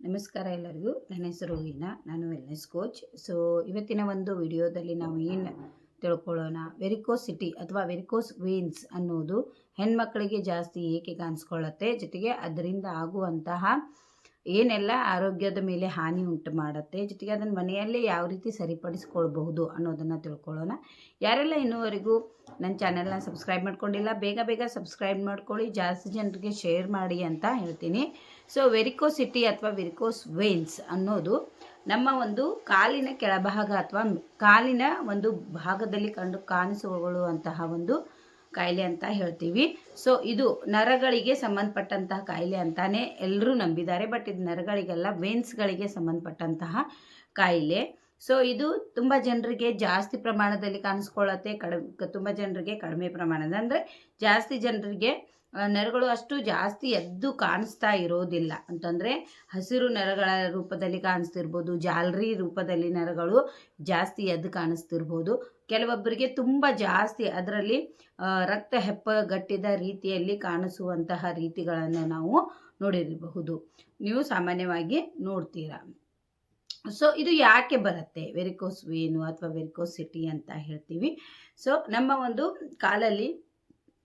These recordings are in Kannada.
ನಮಸ್ಕಾರ ಎಲ್ಲರಿಗೂ. ನನ್ನ ಹೆಸರು ಹೀನಾ ನಾನು ವೆಲ್ನೆಸ್ ಕೋಚ್ ಸೊ ಇವತ್ತಿನ ಒಂದು ವಿಡಿಯೋದಲ್ಲಿ ನಾವು ಏನು ತಿಳ್ಕೊಳ್ಳೋಣ? ವೆರಿಕೋಸಿಟಿ ಅಥವಾ ವೆರಿಕೋಸ್ ವೀನ್ಸ್ ಅನ್ನೋದು ಹೆಣ್ಮಕ್ಕಳಿಗೆ ಜಾಸ್ತಿ ಏಕೆ ಕಾಣಿಸ್ಕೊಳ್ಳುತ್ತೆ? ಜೊತೆಗೆ ಅದರಿಂದ ಆಗುವಂತಹ ಏನೆಲ್ಲ ಆರೋಗ್ಯದ ಮೇಲೆ ಹಾನಿ ಉಂಟು ಮಾಡುತ್ತೆ, ಜೊತೆಗೆ ಅದನ್ನು ಮನೆಯಲ್ಲೇ ಯಾವ ರೀತಿ ಸರಿಪಡಿಸ್ಕೊಳ್ಬಹುದು ಅನ್ನೋದನ್ನು ತಿಳ್ಕೊಳ್ಳೋಣ. ಯಾರೆಲ್ಲ ಇನ್ನೂವರೆಗೂ ನನ್ನ ಚಾನೆಲ್ನ ಸಬ್ಸ್ಕ್ರೈಬ್ ಮಾಡ್ಕೊಂಡಿಲ್ಲ, ಬೇಗ ಬೇಗ ಸಬ್ಸ್ಕ್ರೈಬ್ ಮಾಡ್ಕೊಳ್ಳಿ, ಜಾಸ್ತಿ ಜನರಿಗೆ ಶೇರ್ ಮಾಡಿ ಅಂತ ಹೇಳ್ತೀನಿ. ಸೊ ವೆರಿಕೋಸಿಟಿ ಅಥವಾ ವೆರಿಕೋಸ್ ವೇನ್ಸ್ ಅನ್ನೋದು ನಮ್ಮ ಒಂದು ಕಾಲಿನ ಕೆಳಭಾಗ ಅಥವಾ ಕಾಲಿನ ಒಂದು ಭಾಗದಲ್ಲಿ ಕಂಡು ಕಾಣಿಸಿಕೊಳ್ಳುವಂತಹ ಒಂದು ಕಾಯಿಲೆ ಅಂತ ಹೇಳ್ತೀವಿ. ಸೊ ಇದು ನರಗಳಿಗೆ ಸಂಬಂಧಪಟ್ಟಂತಹ ಕಾಯಿಲೆ ಅಂತಾನೆ ಎಲ್ಲರೂ ನಂಬಿದ್ದಾರೆ. ಬಟ್ ಇದು ನರಗಳಿಗೆಲ್ಲ ವೇನ್ಸ್ಗಳಿಗೆ ಸಂಬಂಧಪಟ್ಟಂತಹ ಕಾಯಿಲೆ. ಸೊ ಇದು ತುಂಬ ಜನರಿಗೆ ಜಾಸ್ತಿ ಪ್ರಮಾಣದಲ್ಲಿ ಕಾಣಿಸ್ಕೊಳ್ಳತ್ತೆ. ಕಡಿಮೆ, ತುಂಬ ಜನರಿಗೆ ಕಡಿಮೆ ಪ್ರಮಾಣದ ಅಂದರೆ ಜಾಸ್ತಿ ಜನರಿಗೆ ನರಗಳು ಅಷ್ಟು ಜಾಸ್ತಿ ಎದ್ದು ಕಾಣಿಸ್ತಾ ಇರೋದಿಲ್ಲ. ಅಂತಂದರೆ ಹಸಿರು ನೆರಗಳ ರೂಪದಲ್ಲಿ ಕಾಣಿಸ್ತಿರ್ಬೋದು, ಜಾಲರಿ ರೂಪದಲ್ಲಿ ನರಗಳು ಜಾಸ್ತಿ ಎದ್ದು ಕಾಣಿಸ್ತಿರ್ಬೋದು. ಕೆಲವೊಬ್ಬರಿಗೆ ತುಂಬ ಜಾಸ್ತಿ ಅದರಲ್ಲಿ ರಕ್ತ ಹೆಪ್ಪಗಟ್ಟಿದ ರೀತಿಯಲ್ಲಿ ಕಾಣಿಸುವಂತಹ ರೀತಿಗಳನ್ನು ನಾವು ನೋಡಿರಬಹುದು. ನೀವು ಸಾಮಾನ್ಯವಾಗಿ ನೋಡ್ತೀರಾ? ಸೊ ಇದು ಯಾಕೆ ಬರುತ್ತೆ? ವೆರಿಕೋಸ್ ವೇನು ಅಥವಾ ವೆರಿಕೋಸಿಟಿ ಅಂತ ಹೇಳ್ತೀವಿ. ಸೊ ನಮ್ಮ ಒಂದು ಕಾಲಲ್ಲಿ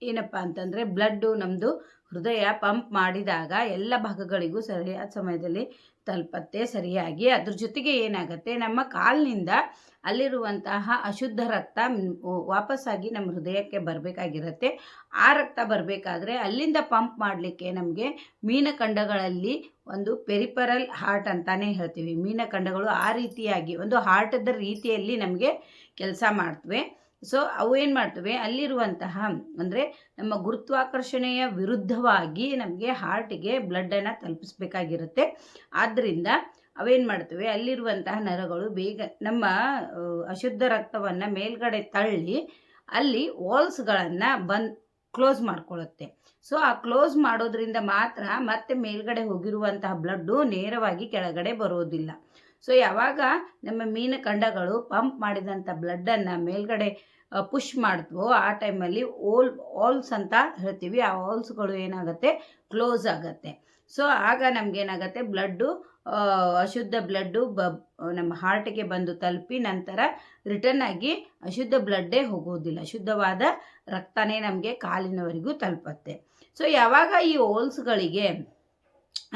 ಏನಪ್ಪ ಅಂತಂದರೆ ಬ್ಲಡ್ಡು ನಮ್ಮದು ಹೃದಯ ಪಂಪ್ ಮಾಡಿದಾಗ ಎಲ್ಲ ಭಾಗಗಳಿಗೂ ಸರಿಯಾದ ಸಮಯದಲ್ಲಿ ತಲುಪತ್ತೆ, ಸರಿಯಾಗಿ. ಅದ್ರ ಜೊತೆಗೆ ಏನಾಗುತ್ತೆ, ನಮ್ಮ ಕಾಲಿನಿಂದ ಅಲ್ಲಿರುವಂತಹ ಅಶುದ್ಧ ರಕ್ತ ವಾಪಸ್ಸಾಗಿ ನಮ್ಮ ಹೃದಯಕ್ಕೆ ಬರಬೇಕಾಗಿರುತ್ತೆ. ಆ ರಕ್ತ ಬರಬೇಕಾದ್ರೆ ಅಲ್ಲಿಂದ ಪಂಪ್ ಮಾಡಲಿಕ್ಕೆ ನಮಗೆ ಮೀನಖಂಡಗಳಲ್ಲಿ ಒಂದು ಪೆರಿಪರಲ್ ಹಾರ್ಟ್ ಅಂತಾನೆ ಹೇಳ್ತೀವಿ. ಮೀನಖಂಡಗಳು ಆ ರೀತಿಯಾಗಿ ಒಂದು ಹಾರ್ಟದ ರೀತಿಯಲ್ಲಿ ನಮಗೆ ಕೆಲಸ ಮಾಡ್ತವೆ. ಸೊ ಅವು ಏನು ಮಾಡ್ತವೆ? ಅಲ್ಲಿರುವಂತಹ, ಅಂದರೆ ನಮ್ಮ ಗುರುತ್ವಾಕರ್ಷಣೆಯ ವಿರುದ್ಧವಾಗಿ ನಮಗೆ ಹಾರ್ಟಿಗೆ ಬ್ಲಡ್ಡನ್ನು ತಲುಪಿಸ್ಬೇಕಾಗಿರುತ್ತೆ. ಆದ್ದರಿಂದ ಅವೇನು ಮಾಡ್ತವೆ? ಅಲ್ಲಿರುವಂತಹ ನರಗಳು ಬೇಗ ನಮ್ಮ ಅಶುದ್ಧ ರಕ್ತವನ್ನು ಮೇಲ್ಗಡೆ ತಳ್ಳಿ ಅಲ್ಲಿ ವಾಲ್ಸ್ಗಳನ್ನು ಬಂದ್ ಕ್ಲೋಸ್ ಮಾಡ್ಕೊಳ್ಳುತ್ತೆ. ಸೊ ಆ ಕ್ಲೋಸ್ ಮಾಡೋದ್ರಿಂದ ಮಾತ್ರ ಮತ್ತೆ ಮೇಲ್ಗಡೆ ಹೋಗಿರುವಂತಹ ಬ್ಲಡ್ಡು ನೇರವಾಗಿ ಕೆಳಗಡೆ ಬರೋದಿಲ್ಲ. ಸೊ ಯಾವಾಗ ನಮ್ಮ ಮೀನು ಖಂಡಗಳು ಪಂಪ್ ಮಾಡಿದಂಥ ಬ್ಲಡ್ಡನ್ನು ಮೇಲ್ಗಡೆ ಪುಷ್ ಮಾಡಿದ್ವೋ ಆ ಟೈಮಲ್ಲಿ ಓಲ್ ಆಲ್ಸ್ ಅಂತ ಹೇಳ್ತೀವಿ. ಆ ಆಲ್ಸ್ಗಳು ಏನಾಗುತ್ತೆ? ಕ್ಲೋಸ್ ಆಗುತ್ತೆ. ಸೊ ಆಗ ನಮಗೇನಾಗುತ್ತೆ ಬ್ಲಡ್ಡು ಅಶುದ್ಧ ಬ್ಲಡ್ಡು ಬ, ನಮ್ಮ ಹಾರ್ಟಿಗೆ ಬಂದು ತಲುಪಿ ನಂತರ ರಿಟರ್ನ್ ಆಗಿ ಅಶುದ್ಧ ಬ್ಲಡ್ಡೇ ಹೋಗೋದಿಲ್ಲ. ಶುದ್ಧವಾದ ರಕ್ತನೇ ನಮಗೆ ಕಾಲಿನವರೆಗೂ ತಲುಪತ್ತೆ. ಸೊ ಯಾವಾಗ ಈ ಓಲ್ಸ್ಗಳಿಗೆ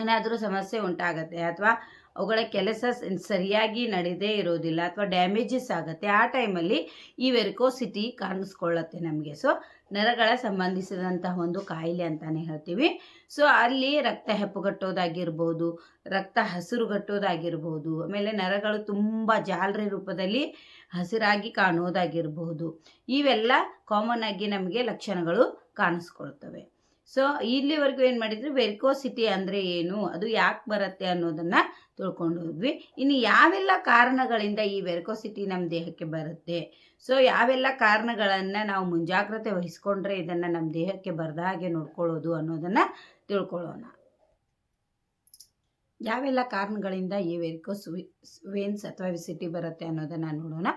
ಏನಾದರೂ ಸಮಸ್ಯೆ ಉಂಟಾಗತ್ತೆ ಅಥವಾ ಅವುಗಳ ಕೆಲಸ ಸರಿಯಾಗಿ ನಡೆದೇ ಇರೋದಿಲ್ಲ ಅಥವಾ ಡ್ಯಾಮೇಜಸ್ ಆಗುತ್ತೆ, ಆ ಟೈಮಲ್ಲಿ ಈ ವೆರಿಕೋಸಿಟಿ ಕಾಣಿಸ್ಕೊಳ್ಳುತ್ತೆ ನಮಗೆ. ಸೊ, ನರಗಳ ಸಂಬಂಧಿಸಿದಂತಹ ಒಂದು ಕಾಯಿಲೆ ಅಂತಲೇ ಹೇಳ್ತೀವಿ. ಸೊ, ಅಲ್ಲಿ ರಕ್ತ ಹೆಪ್ಪುಗಟ್ಟೋದಾಗಿರ್ಬೋದು, ರಕ್ತ ಹಸಿರುಗಟ್ಟೋದಾಗಿರ್ಬೋದು ಆಮೇಲೆ ನರಗಳು ತುಂಬ ಜಾಲರಿ ರೂಪದಲ್ಲಿ ಹಸಿರಾಗಿ ಕಾಣೋದಾಗಿರ್ಬೋದು, ಇವೆಲ್ಲ ಕಾಮನ್ ಆಗಿ ನಮಗೆ ಲಕ್ಷಣಗಳು ಕಾಣಿಸ್ಕೊಳ್ತವೆ. ಸೊ ಇಲ್ಲಿವರೆಗೂ ಏನು ಮಾಡಿದ್ವಿ ವೆರಿಕೋಸಿಟಿ ಅಂದರೆ ಏನು? ಅದು ಯಾಕೆ ಬರುತ್ತೆ ಅನ್ನೋದನ್ನು ತಿಳ್ಕೊಂಡು ಹೋದ್ವಿ. ಇನ್ನು ಯಾವೆಲ್ಲ ಕಾರಣಗಳಿಂದ ಈ ವೆರಿಕೋಸಿಟಿ ನಮ್ಮ ದೇಹಕ್ಕೆ ಬರುತ್ತೆ? ಸೊ ಯಾವೆಲ್ಲ ಕಾರಣಗಳನ್ನು ನಾವು ಮುಂಜಾಗ್ರತೆ ವಹಿಸ್ಕೊಂಡ್ರೆ ಇದನ್ನು ನಮ್ಮ ದೇಹಕ್ಕೆ ಬರದ ಹಾಗೆ ನೋಡ್ಕೊಳ್ಳೋದು ಅನ್ನೋದನ್ನು ತಿಳ್ಕೊಳ್ಳೋಣ. ಯಾವೆಲ್ಲ ಕಾರಣಗಳಿಂದ ಈ ವೆರಿಕೋಸ್ ವೇನ್ಸ್ ಅಥವಾ ವಿಸಿಟಿ ಬರುತ್ತೆ ಅನ್ನೋದನ್ನು ನೋಡೋಣ.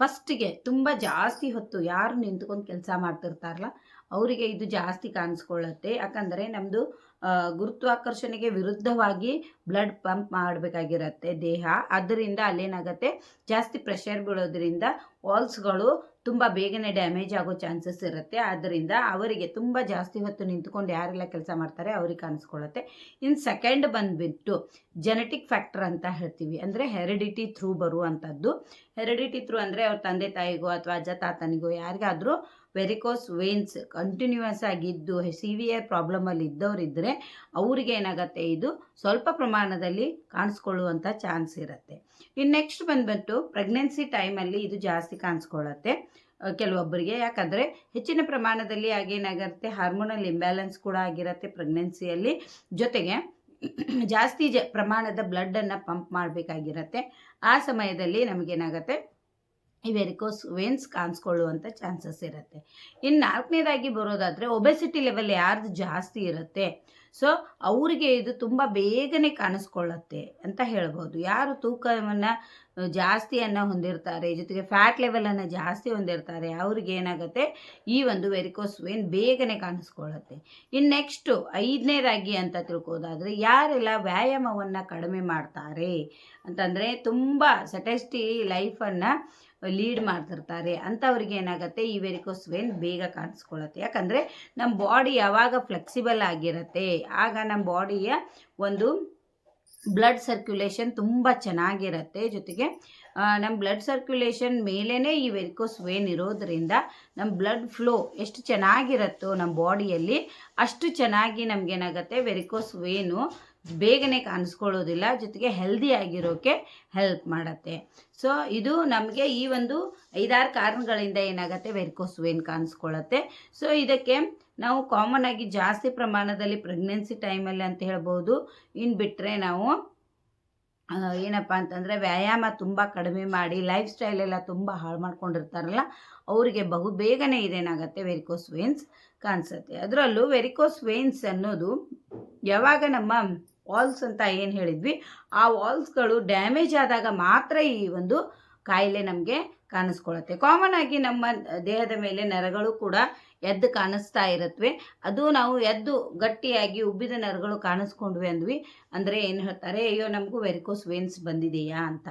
ಫಸ್ಟಿಗೆ ತುಂಬ ಜಾಸ್ತಿ ಹೊತ್ತು ಯಾರು ನಿಂತ್ಕೊಂಡು ಕೆಲಸ ಮಾಡ್ತಿರ್ತಾರಲ್ಲ ಅವರಿಗೆ ಇದು ಜಾಸ್ತಿ ಕಾಣಿಸ್ಕೊಳ್ಳುತ್ತೆ. ಯಾಕಂದರೆ ನಮ್ಮದು ಗುರುತ್ವಾಕರ್ಷಣೆಗೆ ವಿರುದ್ಧವಾಗಿ ಬ್ಲಡ್ ಪಂಪ್ ಮಾಡಬೇಕಾಗಿರತ್ತೆ ದೇಹ. ಅದರಿಂದ ಅಲ್ಲೇನಾಗುತ್ತೆ? ಜಾಸ್ತಿ ಪ್ರೆಷರ್ ಬೀಳೋದ್ರಿಂದ ವಾಲ್ಸ್ಗಳು ತುಂಬ ಬೇಗನೆ ಡ್ಯಾಮೇಜ್ ಆಗೋ ಚಾನ್ಸಸ್ ಇರುತ್ತೆ. ಆದ್ದರಿಂದ ಅವರಿಗೆ ತುಂಬ ಜಾಸ್ತಿ ಹೊತ್ತು ನಿಂತ್ಕೊಂಡು ಯಾರೆಲ್ಲ ಕೆಲಸ ಮಾಡ್ತಾರೆ ಅವ್ರಿಗೆ ಕಾಣಿಸ್ಕೊಳ್ಳುತ್ತೆ. ಇನ್ನು ಸೆಕೆಂಡ್ ಬಂದುಬಿಟ್ಟು ಜೆನೆಟಿಕ್ ಫ್ಯಾಕ್ಟರ್ ಅಂತ ಹೇಳ್ತೀವಿ. ಅಂದರೆ ಹೆರಿಡಿಟಿ ಥ್ರೂ ಬರುವಂಥದ್ದು. ಹೆರಿಡಿಟಿ ಥ್ರೂ ಅಂದರೆ ಅವ್ರ ತಂದೆ ತಾಯಿಗೋ ಅಥವಾ ಅಜ್ಜ ತಾತನಿಗೋ ಯಾರಿಗಾದರೂ ವೆರಿಕೋಸ್ ವೇನ್ಸ್ ಕಂಟಿನ್ಯೂಯಸ್ ಆಗಿದ್ದು ಸಿವಿಯರ್ ಪ್ರಾಬ್ಲಮಲ್ಲಿ ಇದ್ದವರಿದ್ದರೆ ಅವರಿಗೆ ಏನಾಗುತ್ತೆ? ಇದು ಸ್ವಲ್ಪ ಪ್ರಮಾಣದಲ್ಲಿ ಕಾಣಿಸ್ಕೊಳ್ಳುವಂಥ ಚಾನ್ಸ್ ಇರುತ್ತೆ. ಇನ್ನು ನೆಕ್ಸ್ಟ್ ಬಂದ್ಬಿಟ್ಟು ಪ್ರೆಗ್ನೆನ್ಸಿ ಟೈಮಲ್ಲಿ ಇದು ಜಾಸ್ತಿ ಕಾಣಿಸ್ಕೊಳ್ಳುತ್ತೆ. ಕೆಲವೊಬ್ಬರಿಗೆ. ಯಾಕಂದರೆ ಹೆಚ್ಚಿನ ಪ್ರಮಾಣದಲ್ಲಿ ಆಗೇನಾಗಿರುತ್ತೆ ಹಾರ್ಮೋನಲ್ ಇಂಬ್ಯಾಲೆನ್ಸ್ ಕೂಡ ಆಗಿರುತ್ತೆ ಪ್ರೆಗ್ನೆನ್ಸಿಯಲ್ಲಿ ಜೊತೆಗೆ ಜಾಸ್ತಿ ಜ, ಪ್ರಮಾಣದ ಬ್ಲಡ್ಡನ್ನು ಪಂಪ್ ಮಾಡಬೇಕಾಗಿರತ್ತೆ. ಆ ಸಮಯದಲ್ಲಿ ನಮಗೇನಾಗತ್ತೆ, ಈ ವೆರಿಕೋಸ್ ವೇನ್ಸ್ ಕಾಣಿಸ್ಕೊಳ್ಳುವಂಥ ಚಾನ್ಸಸ್ ಇರುತ್ತೆ. ಇನ್ನು ನಾಲ್ಕನೇದಾಗಿ ಬರೋದಾದರೆ ಒಬೆಸಿಟಿ ಲೆವೆಲ್ ಯಾರ್ದು ಜಾಸ್ತಿ ಇರುತ್ತೆ? ಸೊ, ಅವರಿಗೆ ಇದು ತುಂಬ ಬೇಗನೆ ಕಾಣಿಸ್ಕೊಳ್ಳುತ್ತೆ ಅಂತ ಹೇಳ್ಬೋದು. ಯಾರು ತೂಕವನ್ನು ಜಾಸ್ತಿಯನ್ನು ಹೊಂದಿರ್ತಾರೆ, ಜೊತೆಗೆ ಫ್ಯಾಟ್ ಲೆವೆಲನ್ನು ಜಾಸ್ತಿ ಹೊಂದಿರ್ತಾರೆ, ಅವ್ರಿಗೆ ಏನಾಗುತ್ತೆ? ಈ ಒಂದು ವೆರಿಕೋಸ್ ವೇನ್ ಬೇಗನೆ ಕಾಣಿಸ್ಕೊಳ್ಳುತ್ತೆ. ಇನ್ನು ನೆಕ್ಸ್ಟು ಐದನೇದಾಗಿ ಅಂತ ತಿಳ್ಕೋದಾದರೆ, ಯಾರೆಲ್ಲ ವ್ಯಾಯಾಮವನ್ನು ಕಡಿಮೆ ಮಾಡ್ತಾರೆ ಅಂತಂದರೆ ತುಂಬ ಸಟೆಸ್ಟಿ ಲೈಫನ್ನು ಲೀಡ್ ಮಾಡ್ತಿರ್ತಾರೆ ಅಂಥವ್ರಿಗೆ ಏನಾಗುತ್ತೆ, ಈ ವೆರಿಕೋಸ್ ವೇನ್ ಬೇಗ ಕಾಣಿಸ್ಕೊಳ್ಳುತ್ತೆ ಯಾಕಂದರೆ ನಮ್ಮ ಬಾಡಿ ಯಾವಾಗ ಫ್ಲೆಕ್ಸಿಬಲ್ ಆಗಿರುತ್ತೆ, ಆಗ ನಮ್ಮ ಬಾಡಿಯ ಒಂದು ಬ್ಲಡ್ ಸರ್ಕ್ಯುಲೇಷನ್ ತುಂಬ ಚೆನ್ನಾಗಿರುತ್ತೆ. ಜೊತೆಗೆ ನಮ್ಮ ಬ್ಲಡ್ ಸರ್ಕ್ಯುಲೇಷನ್ ಮೇಲೇ ಈ ವೆರಿಕೋಸ್ ವೇನ್ ಇರೋದ್ರಿಂದ ನಮ್ಮ ಬ್ಲಡ್ ಫ್ಲೋ ಎಷ್ಟು ಚೆನ್ನಾಗಿರುತ್ತೋ ನಮ್ಮ ಬಾಡಿಯಲ್ಲಿ ಅಷ್ಟು ಚೆನ್ನಾಗಿ ನಮಗೇನಾಗುತ್ತೆ ವೆರಿಕೋಸ್ ವೇನು ಬೇಗನೆ ಕಾಣಿಸ್ಕೊಳ್ಳೋದಿಲ್ಲ, ಜೊತೆಗೆ ಹೆಲ್ದಿ ಆಗಿರೋಕ್ಕೆ ಹೆಲ್ಪ್ ಮಾಡುತ್ತೆ. ಸೊ ಇದು ನಮಗೆ ಈ ಒಂದು ಐದಾರು ಕಾರಣಗಳಿಂದ ಏನಾಗುತ್ತೆ ವೆರಿಕೋಸ್ ವೇನ್ ಕಾಣಿಸ್ಕೊಳ್ಳುತ್ತೆ. ಸೊ ಇದಕ್ಕೆ ನಾವು ಕಾಮನ್ ಆಗಿ ಜಾಸ್ತಿ ಪ್ರಮಾಣದಲ್ಲಿ ಪ್ರೆಗ್ನೆನ್ಸಿ ಟೈಮಲ್ಲಿ ಅಂತ ಹೇಳ್ಬೋದು. ಇನ್ನು ಬಿಟ್ಟರೆ ನಾವು ಏನಪ್ಪ ಅಂತಂದರೆ ವ್ಯಾಯಾಮ ತುಂಬ ಕಡಿಮೆ ಮಾಡಿ ಲೈಫ್ ಸ್ಟೈಲ್ ಎಲ್ಲ ತುಂಬ ಹಾಳು ಮಾಡ್ಕೊಂಡಿರ್ತಾರಲ್ಲ, ಅವರಿಗೆ ಬಹು ಬೇಗನೆ ಇದೇನಾಗುತ್ತೆ ವೆರಿಕೋಸ್ ವೇನ್ಸ್ ಕಾಣಿಸುತ್ತೆ. ಅದರಲ್ಲೂ ವೆರಿಕೋಸ್ ವೇನ್ಸ್ ಅನ್ನೋದು ಯಾವಾಗ ನಮ್ಮ ವಾಲ್ಸ್ ಅಂತ ಏನು ಹೇಳಿದ್ವಿ, ಆ ವಾಲ್ಸ್ಗಳು ಡ್ಯಾಮೇಜ್ ಆದಾಗ ಮಾತ್ರ ಈ ಒಂದು ಕಾಯಿಲೆ ನಮಗೆ ಕಾಣಿಸ್ಕೊಳ್ಳುತ್ತೆ ಕಾಮನ್ ಆಗಿ ನಮ್ಮ ದೇಹದ ಮೇಲೆ ನರಗಳು ಕೂಡ ಎದ್ದು ಕಾಣಿಸ್ತಾ ಇರುತ್ತವೆ ಅದು ನಾವು ಎದ್ದು ಗಟ್ಟಿಯಾಗಿ ಉಬ್ಬಿದ ನರಗಳು ಕಾಣಿಸ್ಕೊಂಡ್ವಿ ಅಂದ್ವಿ. ಅಂದರೆ ಏನು ಹೇಳ್ತಾರೆ, ಅಯ್ಯೋ, ನಮಗೂ ವೆರಿಕೋಸ್ ವೇನ್ಸ್ ಬಂದಿದೆಯಾ ಅಂತ.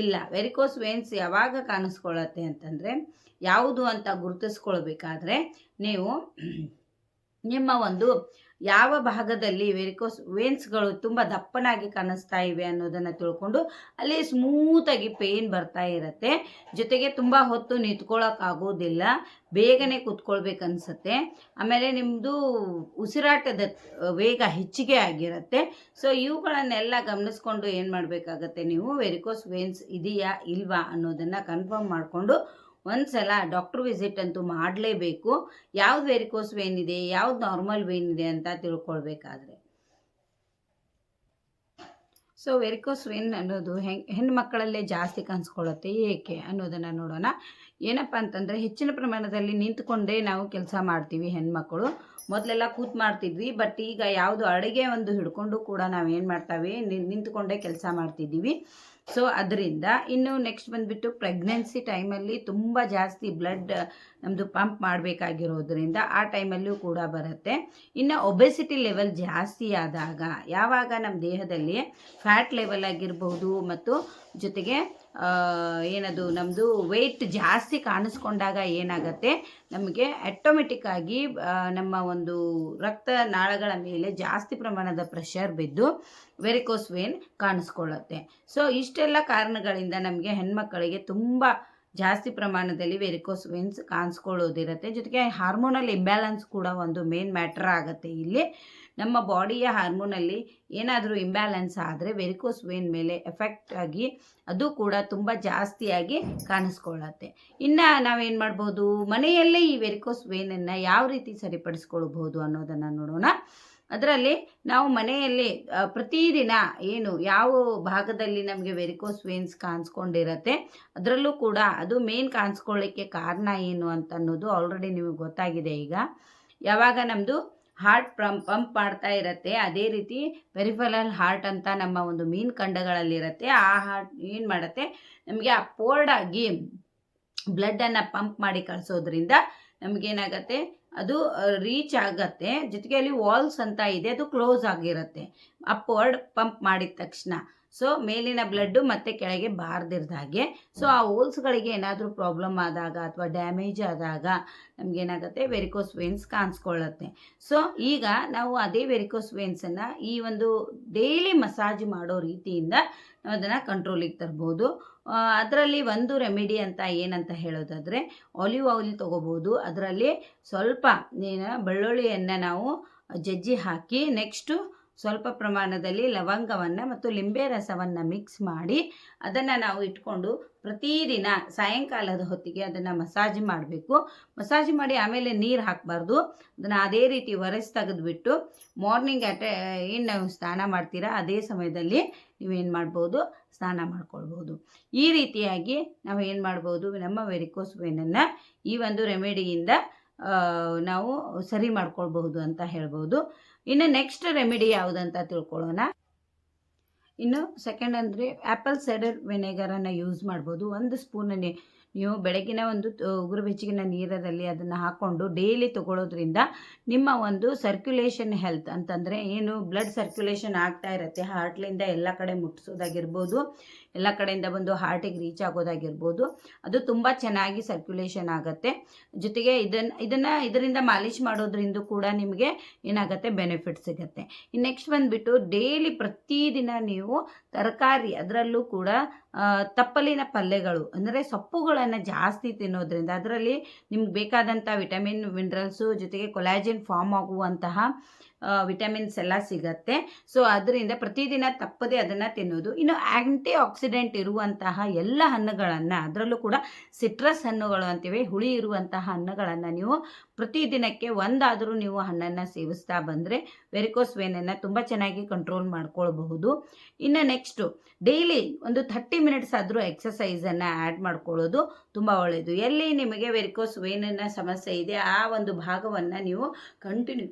ಇಲ್ಲ ವೆರಿಕೋಸ್ ವೇನ್ಸ್ ಯಾವಾಗ ಕಾಣಿಸ್ಕೊಳ್ಳುತ್ತೆ ಅಂತಂದರೆ, ಯಾವುದು ಅಂತ ಗುರುತಿಸ್ಕೊಳ್ಬೇಕಾದ್ರೆ, ನೀವು ನಿಮ್ಮ ಒಂದು ಯಾವ ಭಾಗದಲ್ಲಿ ವೆರಿಕೋಸ್ ವೇನ್ಸ್ಗಳು ತುಂಬ ದಪ್ಪನಾಗಿ ಕಾಣಿಸ್ತಾ ಇವೆ ಅನ್ನೋದನ್ನು ತಿಳ್ಕೊಂಡು ಅಲ್ಲಿ ಸ್ಮೂತಾಗಿ ಪೇಯ್ನ್ ಬರ್ತಾ ಇರುತ್ತೆ. ಜೊತೆಗೆ ತುಂಬ ಹೊತ್ತು ನಿಂತ್ಕೊಳ್ಳೋಕ್ಕಾಗೋದಿಲ್ಲ ಬೇಗನೆ ಕೂತ್ಕೊಳ್ಬೇಕನ್ಸುತ್ತೆ ಆಮೇಲೆ ನಿಮ್ಮದು ಉಸಿರಾಟದ ವೇಗ ಹೆಚ್ಚಿಗೆ ಆಗಿರುತ್ತೆ. ಸೊ ಇವುಗಳನ್ನೆಲ್ಲ ಗಮನಿಸ್ಕೊಂಡು ಏನು ಮಾಡಬೇಕಾಗತ್ತೆ ನೀವು? ವೆರಿಕೋಸ್ ವೇನ್ಸ್ ಇದೆಯಾ ಇಲ್ವಾ ಅನ್ನೋದನ್ನು ಕನ್ಫರ್ಮ್ ಮಾಡಿಕೊಂಡು ಒಂದ್ಸಲ ಡಾಕ್ಟರ್ ವಿಸಿಟ್ ಅಂತೂ ಮಾಡಲೇಬೇಕು. ಯಾವ್ದು ವೆರಿಕೋಸ್ ವೇನ್ ಇದೆ, ಯಾವ್ದು ನಾರ್ಮಲ್ ವೇನ್ ಇದೆ ಅಂತ ತಿಳ್ಕೊಳ್ಬೇಕಾದ್ರೆ. ಸೊ ವೆರಿಕೋಸ್ ವೇನ್ ಅನ್ನೋದು ಹೆಣ್ ಹೆಣ್ಣು ಮಕ್ಕಳಲ್ಲೇ ಜಾಸ್ತಿ ಕಾಣಿಸ್ಕೊಳ್ಳುತ್ತೆ. ಏಕೆ ಅನ್ನೋದನ್ನು ನೋಡೋಣ. ಏನಪ್ಪ ಅಂತಂದರೆ ಹೆಚ್ಚಿನ ಪ್ರಮಾಣದಲ್ಲಿ ನಿಂತ್ಕೊಂಡೇ ನಾವು ಕೆಲಸ ಮಾಡ್ತೀವಿ ಹೆಣ್ಮಕ್ಳು. ಮೊದಲೆಲ್ಲ ಕೂತ್ ಮಾಡ್ತಿದ್ವಿ ಬಟ್ ಈಗ ಯಾವುದು ಅಡುಗೆ ಒಂದು ಹಿಡ್ಕೊಂಡು ಕೂಡ ನಾವು ಏನು ಮಾಡ್ತಾವೆ ನಿಂತ್ಕೊಂಡೇ ಕೆಲಸ ಮಾಡ್ತಿದ್ದೀವಿ. ಸೊ ಅದರಿಂದ ಇನ್ನು ನೆಕ್ಸ್ಟ್ ಬಂದುಬಿಟ್ಟು ಪ್ರೆಗ್ನೆನ್ಸಿ ಟೈಮಲ್ಲಿ ತುಂಬ ಜಾಸ್ತಿ ಬ್ಲಡ್ ನಮ್ಮದು ಪಂಪ್ ಮಾಡಬೇಕಾಗಿರೋದ್ರಿಂದ ಆ ಟೈಮಲ್ಲೂ ಕೂಡ ಬರುತ್ತೆ. ಇನ್ನು ಒಬೆಸಿಟಿ ಲೆವೆಲ್ ಜಾಸ್ತಿ ಆದಾಗ ಯಾವಾಗ ನಮ್ಮ ದೇಹದಲ್ಲಿ ಫ್ಯಾಟ್ ಲೆವೆಲ್ ಆಗಿರ್ಬೋದು ಮತ್ತು ಜೊತೆಗೆ ಏನದು ನಮ್ಮದು ವೆಯ್ಟ್ ಜಾಸ್ತಿ ಕಾಣಿಸ್ಕೊಂಡಾಗ ಏನಾಗುತ್ತೆ, ನಮಗೆ ಆಟೋಮೆಟಿಕ್ ಆಗಿ ನಮ್ಮ ಒಂದು ರಕ್ತ ನಾಳಗಳ ಮೇಲೆ ಜಾಸ್ತಿ ಪ್ರಮಾಣದ ಪ್ರೆಷರ್ ಬಿದ್ದು ವೆರಿಕೋಸ್ ವೇನ್ ಕಾಣಿಸ್ಕೊಳ್ಳುತ್ತೆ. ಸೊ ಇಷ್ಟೆಲ್ಲ ಕಾರಣಗಳಿಂದ ನಮಗೆ ಹೆಣ್ಮಕ್ಕಳಿಗೆ ತುಂಬ ಜಾಸ್ತಿ ಪ್ರಮಾಣದಲ್ಲಿ ವೆರಿಕೋಸ್ ವೇನ್ಸ್ ಕಾಣಿಸ್ಕೊಳ್ಳೋದಿರುತ್ತೆ. ಜೊತೆಗೆ ಹಾರ್ಮೋನಲ್ ಇಂಬ್ಯಾಲೆನ್ಸ್ ಕೂಡ ಒಂದು ಮೇನ್ ಮ್ಯಾಟ್ರ್ ಆಗುತ್ತೆ ಇಲ್ಲಿ. ನಮ್ಮ ಬಾಡಿಯ ಹಾರ್ಮೋನಲ್ಲಿ ಏನಾದರೂ ಇಂಬ್ಯಾಲೆನ್ಸ್ ಆದರೆ ವೆರಿಕೋಸ್ ವೇನ್ ಮೇಲೆ ಎಫೆಕ್ಟ್ ಆಗಿ ಅದು ಕೂಡ ತುಂಬ ಜಾಸ್ತಿಯಾಗಿ ಕಾಣಿಸ್ಕೊಳ್ಳುತ್ತೆ. ಇನ್ನು ನಾವೇನು ಮಾಡ್ಬೋದು? ಮನೆಯಲ್ಲೇ ಈ ವೆರಿಕೋಸ್ ವೇನನ್ನು ಯಾವ ರೀತಿ ಸರಿಪಡಿಸ್ಕೊಳ್ಬಹುದು ಅನ್ನೋದನ್ನು ನೋಡೋಣ. ಅದರಲ್ಲಿ ನಾವು ಮನೆಯಲ್ಲಿ ಪ್ರತಿದಿನ ಏನು ಯಾವ ಭಾಗದಲ್ಲಿ ನಮಗೆ ವೆರಿಕೋಸ್ ವೇನ್ಸ್ ಕಾಣಿಸ್ಕೊಂಡಿರತ್ತೆ, ಅದರಲ್ಲೂ ಕೂಡ ಅದು ಮೇನ್ ಕಾಣಿಸ್ಕೊಳ್ಳಿಕ್ಕೆ ಕಾರಣ ಏನು ಅಂತ ಅನ್ನೋದು ಆಲ್ರೆಡಿ ನಿಮಗೆ ಗೊತ್ತಾಗಿದೆ ಈಗ. ಯಾವಾಗ ನಮ್ಮದು ಹಾರ್ಟ್ ಪಂಪ್ ಪಂಪ್ ಮಾಡ್ತಾ ಇರತ್ತೆ, ಅದೇ ರೀತಿ ಪೆರಿಫಲಲ್ ಹಾರ್ಟ್ ಅಂತ ನಮ್ಮ ಒಂದು ಮೀನ್ ಖಂಡಗಳಲ್ಲಿರತ್ತೆ, ಆ ಹಾರ್ಟ್ ಏನು ಮಾಡುತ್ತೆ, ನಮಗೆ ಆ ಪೋರ್ಡಾಗಿ ಬ್ಲಡ್ಡನ್ನು ಪಂಪ್ ಮಾಡಿ ಕಳಿಸೋದ್ರಿಂದ ನಮಗೇನಾಗತ್ತೆ ಅದು ರೀಚ್ ಆಗತ್ತೆ. ಜೊತೆಗೆ ಅಲ್ಲಿ ವಾಲ್ಸ್ ಅಂತ ಇದೆ, ಅದು ಕ್ಲೋಸ್ ಆಗಿರುತ್ತೆ. ಅಪ್ವರ್ಡ್ ಪಂಪ್ ಮಾಡಿದ ತಕ್ಷಣ. ಸೊ ಮೇಲಿನ ಬ್ಲಡ್ಡು ಮತ್ತೆ ಕೆಳಗೆ ಬಾರ್ದಿರ್ದ ಹಾಗೆ. ಸೊ ಆ ಹೋಲ್ಸ್ಗಳಿಗೆ ಏನಾದರೂ ಪ್ರಾಬ್ಲಮ್ ಆದಾಗ ಅಥವಾ ಡ್ಯಾಮೇಜ್ ಆದಾಗ ನಮಗೇನಾಗುತ್ತೆ ವೆರಿಕೋಸ್ ವೇನ್ಸ್ ಕಾಣಿಸ್ಕೊಳ್ಳುತ್ತೆ ಸೊ ಈಗ ನಾವು ಅದೇ ವೆರಿಕೋಸ್ ವೇನ್ಸನ್ನು ಈ ಒಂದು ಡೈಲಿ ಮಸಾಜ್ ಮಾಡೋ ರೀತಿಯಿಂದ ನಾವು ಅದನ್ನು ಕಂಟ್ರೋಲಿಗೆ ತರ್ಬೋದು. ಅದರಲ್ಲಿ ಒಂದು ರೆಮಿಡಿ ಅಂತ ಏನಂತ ಹೇಳೋದಾದರೆ ಆಲಿವ್ ಆಯಿಲ್ ತೊಗೋಬೋದು. ಅದರಲ್ಲಿ ಸ್ವಲ್ಪ ಬೆಳ್ಳುಳ್ಳಿಯನ್ನು ನಾವು ಜಜ್ಜಿ ಹಾಕಿ ನೆಕ್ಸ್ಟು ಸ್ವಲ್ಪ ಪ್ರಮಾಣದಲ್ಲಿ ಲವಂಗವನ್ನು ಮತ್ತು ಲಿಂಬೆ ರಸವನ್ನು ಮಿಕ್ಸ್ ಮಾಡಿ ಅದನ್ನು ನಾವು ಇಟ್ಕೊಂಡು ಪ್ರತಿದಿನ ಸಾಯಂಕಾಲದ ಹೊತ್ತಿಗೆ ಅದನ್ನು ಮಸಾಜ್ ಮಾಡಬೇಕು. ಮಸಾಜ್ ಮಾಡಿ ಆಮೇಲೆ ನೀರು ಹಾಕಬಾರ್ದು. ಅದನ್ನು ಅದೇ ರೀತಿ ಒರೆಸಿ ತೆಗೆದುಬಿಟ್ಟು ಮಾರ್ನಿಂಗ್ ಅಟ್ ಏನು ನಾವು ಸ್ನಾನ ಮಾಡ್ತೀರಾ ಅದೇ ಸಮಯದಲ್ಲಿ ನೀವೇನು ಮಾಡ್ಬೋದು ಸ್ನಾನ ಮಾಡ್ಕೊಳ್ಬೋದು. ಈ ರೀತಿಯಾಗಿ ನಾವು ಏನು ಮಾಡ್ಬೋದು ನಮ್ಮ ವೆರಿಕೋಸ್ ವೇನನ್ನು ಈ ಒಂದು ರೆಮಿಡಿಯಿಂದ ನಾವು ಸರಿ ಮಾಡ್ಕೊಳ್ಬಹುದು ಅಂತ ಹೇಳ್ಬೋದು. ಇನ್ನು ನೆಕ್ಸ್ಟ್ ರೆಮಿಡಿ ಯಾವುದಂತ ತಿಳ್ಕೊಳ್ಳೋಣ. ಇನ್ನು ಸೆಕೆಂಡ್ ಅಂದರೆ ಆ್ಯಪಲ್ ಸೈಡರ್ ವಿನೆಗರನ್ನು ಯೂಸ್ ಮಾಡ್ಬೋದು. ಒಂದು ಸ್ಪೂನ್ ನೀವು ಬೆಳಗಿನ ಒಂದು ಉಗುರು ಬೆಚ್ಚಗಿನ ನೀರಲ್ಲಿ ಅದನ್ನು ಹಾಕ್ಕೊಂಡು ಡೈಲಿ ತಗೊಳ್ಳೋದ್ರಿಂದ ನಿಮ್ಮ ಒಂದು ಸರ್ಕ್ಯುಲೇಷನ್ ಹೆಲ್ತ್ ಅಂತಂದರೆ ಏನು ಬ್ಲಡ್ ಸರ್ಕ್ಯುಲೇಷನ್ ಆಗ್ತಾ ಇರುತ್ತೆ ಹಾರ್ಟ್ಲಿಂದ ಎಲ್ಲ ಕಡೆ ಮುಟ್ಟಿಸೋದಾಗಿರ್ಬೋದು ಎಲ್ಲ ಕಡೆಯಿಂದ ಬಂದು ಹಾರ್ಟಿಗೆ ರೀಚ್ ಆಗೋದಾಗಿರ್ಬೋದು. ಅದು ತುಂಬ ಚೆನ್ನಾಗಿ ಸರ್ಕ್ಯುಲೇಷನ್ ಆಗುತ್ತೆ. ಜೊತೆಗೆ ಇದನ್ನು ಇದನ್ನು, ಇದರಿಂದ ಮಾಲಿಶ್ ಮಾಡೋದ್ರಿಂದ ಕೂಡ ನಿಮಗೆ ಏನಾಗುತ್ತೆ ಬೆನಿಫಿಟ್ ಸಿಗುತ್ತೆ. ನೆಕ್ಸ್ಟ್ ಬಂದುಬಿಟ್ಟು ಡೈಲಿ ಪ್ರತಿದಿನ ನೀವು ತರಕಾರಿ ಅದರಲ್ಲೂ ಕೂಡ ತಪ್ಪಲಿನ ಪಲ್ಯಗಳು, ಅಂದರೆ ಸೊಪ್ಪುಗಳನ್ನು ಜಾಸ್ತಿ ತಿನ್ನೋದ್ರಿಂದ ಅದರಲ್ಲಿ ನಿಮ್ಗೆ ಬೇಕಾದಂಥ ವಿಟಮಿನ್ ಮಿನರಲ್ಸು ಜೊತೆಗೆ ಕೊಲಾಜಿನ್ ಫಾರ್ಮ್ ಆಗುವಂತಹ ವಿಟಮಿನ್ಸ್ ಎಲ್ಲ ಸಿಗತ್ತೆ. ಸೊ ಅದರಿಂದ ಪ್ರತಿದಿನ ತಪ್ಪದೆ ಅದನ್ನು ತಿನ್ನೋದು. ಇನ್ನು ಆ್ಯಂಟಿ ಆಕ್ಸಿಡೆಂಟ್ ಇರುವಂತಹ ಎಲ್ಲ ಹಣ್ಣುಗಳನ್ನು, ಅದರಲ್ಲೂ ಕೂಡ ಸಿಟ್ರಸ್ ಹಣ್ಣುಗಳು ಅಂತೀವಿ, ಹುಳಿ ಇರುವಂತಹ ಹಣ್ಣುಗಳನ್ನು ನೀವು ಪ್ರತಿದಿನಕ್ಕೆ ಒಂದಾದರೂ ನೀವು ಹಣ್ಣನ್ನು ಸೇವಿಸ್ತಾ ಬಂದರೆ ವೆರಿಕೋಸ್ ವೇನನ್ನು ತುಂಬ ಚೆನ್ನಾಗಿ ಕಂಟ್ರೋಲ್ ಮಾಡ್ಕೊಳ್ಬಹುದು. ಇನ್ನು ನೆಕ್ಸ್ಟು ಡೈಲಿ ಒಂದು ಥರ್ಟಿ ಮಿನಿಟ್ಸ್ ಆದರೂ ಎಕ್ಸಸೈಸನ್ನು ಆ್ಯಡ್ ಮಾಡ್ಕೊಳ್ಳೋದು ತುಂಬ ಒಳ್ಳೆಯದು ಎಲ್ಲಿ ನಿಮಗೆ ವೆರಿಕೋಸ್ ವೇನನ್ನು ಸಮಸ್ಯೆ ಇದೆ, ಆ ಒಂದು ಭಾಗವನ್ನು ನೀವು ಕಂಟಿನ್ಯೂ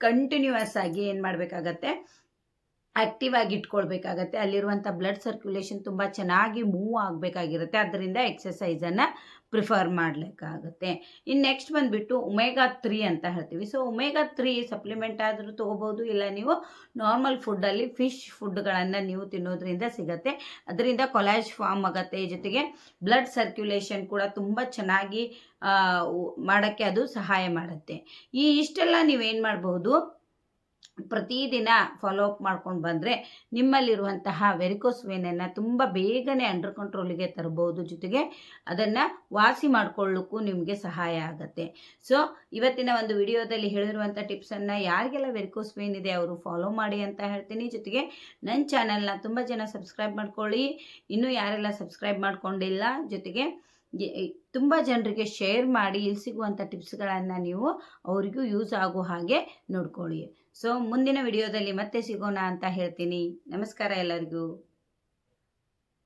ಕಂಟಿನ್ಯೂಯಸ್ ಆಗಿ ಏನು ಮಾಡಬೇಕಾಗತ್ತೆ? ಆ್ಯಕ್ಟಿವ್ ಆಗಿ ಇಟ್ಕೊಳ್ಬೇಕಾಗತ್ತೆ. ಅಲ್ಲಿರುವಂಥ ಬ್ಲಡ್ ಸರ್ಕ್ಯುಲೇಷನ್ ತುಂಬ ಚೆನ್ನಾಗಿ ಮೂವ್ ಆಗಬೇಕಾಗಿರುತ್ತೆ. ಅದರಿಂದ ಎಕ್ಸಸೈಸನ್ನು ಪ್ರಿಫರ್ ಮಾಡಲಿಕ್ಕಾಗುತ್ತೆ. ಇನ್ನು ನೆಕ್ಸ್ಟ್ ಬಂದುಬಿಟ್ಟು ಒಮೆಗಾ ತ್ರೀ ಅಂತ ಹೇಳ್ತೀವಿ. ಸೊ ಒಮೆಗಾ ತ್ರೀ ಸಪ್ಲಿಮೆಂಟ್ ಆದರೂ ತೊಗೋಬೋದು, ಇಲ್ಲ ನೀವು ನಾರ್ಮಲ್ ಫುಡ್ಡಲ್ಲಿ ಫಿಶ್ ಫುಡ್ಗಳನ್ನು ನೀವು ತಿನ್ನೋದ್ರಿಂದ ಸಿಗುತ್ತೆ. ಅದರಿಂದ ಕೊಲಾಜ್ ಫಾರ್ಮ್ ಆಗುತ್ತೆ. ಜೊತೆಗೆ ಬ್ಲಡ್ ಸರ್ಕ್ಯುಲೇಷನ್ ಕೂಡ ತುಂಬ ಚೆನ್ನಾಗಿ ಮಾಡೋಕ್ಕೆ ಅದು ಸಹಾಯ ಮಾಡುತ್ತೆ. ಈ ಇಷ್ಟೆಲ್ಲ ನೀವೇನು ಮಾಡ್ಬೋದು? ಪ್ರತಿದಿನ ಫಾಲೋ ಅಪ್ ಮಾಡ್ಕೊಂಡು ಬಂದರೆ ನಿಮ್ಮಲ್ಲಿರುವಂತಹ ವೆರಿಕೋಸ್ ವೇನನ್ನು ತುಂಬ ಬೇಗನೆ ಅಂಡರ್ ಕಂಟ್ರೋಲಿಗೆ ತರಬಹುದು ಜೊತೆಗೆ ಅದನ್ನು ವಾಸಿ ಮಾಡಿಕೊಳ್ಳೋಕ್ಕೂ ನಿಮಗೆ ಸಹಾಯ ಆಗುತ್ತೆ. ಸೊ ಇವತ್ತಿನ ಒಂದು ವಿಡಿಯೋದಲ್ಲಿ ಹೇಳಿರುವಂಥ ಟಿಪ್ಸನ್ನು ಯಾರಿಗೆಲ್ಲ ವೆರಿಕೋಸ್ ವೇನ್ ಇದೆ ಅವರು ಫಾಲೋ ಮಾಡಿ ಅಂತ ಹೇಳ್ತೀನಿ. ಜೊತೆಗೆ ನನ್ನ ಚಾನಲ್ನ ತುಂಬ ಜನ ಸಬ್ಸ್ಕ್ರೈಬ್ ಮಾಡ್ಕೊಳ್ಳಿ. ಇನ್ನೂ ಯಾರೆಲ್ಲ ಸಬ್ಸ್ಕ್ರೈಬ್ ಮಾಡ್ಕೊಂಡಿಲ್ಲ, ಜೊತೆಗೆ ತುಂಬ ಜನರಿಗೆ ಶೇರ್ ಮಾಡಿ ಇಲ್ಲಿ ಸಿಗುವಂಥ ಟಿಪ್ಸ್ಗಳನ್ನು ನೀವು ಅವರಿಗೂ ಯೂಸ್ ಆಗೋ ಹಾಗೆ ನೋಡ್ಕೊಳ್ಳಿ. ಸೊ ಮುಂದಿನ ವಿಡಿಯೋದಲ್ಲಿ ಮತ್ತೆ ಸಿಗೋಣ ಅಂತ ಹೇಳ್ತೀನಿ. ನಮಸ್ಕಾರ ಎಲ್ಲರಿಗೂ.